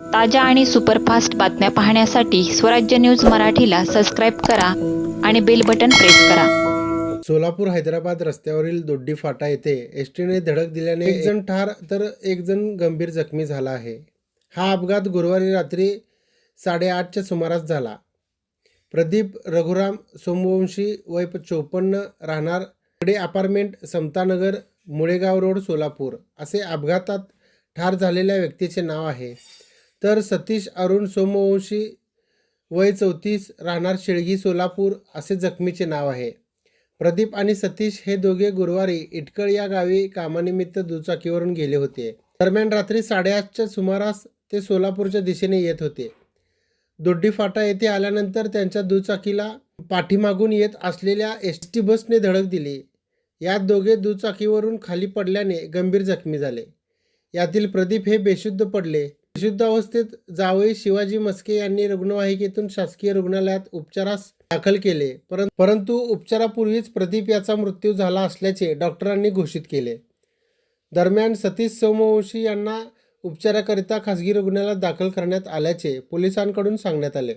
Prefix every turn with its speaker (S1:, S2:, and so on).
S1: ताज्या आणि सुपरफास्ट बातम्या पाहण्यासाठी स्वराज्य न्यूज मराठीला सबस्क्राईब करा आणि बेल बटन प्रेस करा.
S2: सोलापूर हैदराबाद रस्त्यावरील दोड्डी फाटा येथे एस टीने धडक दिल्याने एक जण ठार तर एक जण गंभीर जखमी झाला आहे. हा अपघात गुरुवारी रात्री साडेआठच्या सुमारास झाला. प्रदीप रघुराम सोमवंशी वय चोपन्न राहणार कडे अपार्टमेंट समतानगर मुळेगाव रोड सोलापूर असे अपघातात ठार झालेल्या व्यक्तीचे नाव आहे. तर सतीश अरुण सोमवंशी वय चौतीस राहणार शेळगी सोलापूर असे जखमीचे नाव आहे. प्रदीप आणि सतीश हे दोघे गुरुवारी इटकळ या गावी कामानिमित्त दुचाकीवरून गेले होते. दरम्यान रात्री साडेआठच्या सुमारास ते सोलापूरच्या दिशेने येत होते. दोड्डी फाटा येथे आल्यानंतर त्यांच्या दुचाकीला पाठीमागून येत असलेल्या एस टी बसने धडक दिली. यात दोघे दुचाकीवरून खाली पडल्याने गंभीर जखमी झाले. यातील प्रदीप हे बेशुद्ध पडले. बेशुद्ध अवस्थेत जावई शिवाजी मस्के यांनी रुग्णवाहिकेतून शासकीय रुग्णालयात उपचारास दाखल केले. परंतु उपचारापूर्वीच प्रदीप याचा मृत्यू झाला असल्याचे डॉक्टरांनी घोषित केले. दरम्यान सतीश सोमवंशी यांना उपचाराकरिता खासगी रुग्णालयात दाखल करण्यात आल्याचे पोलिसांकडून सांगण्यात आले.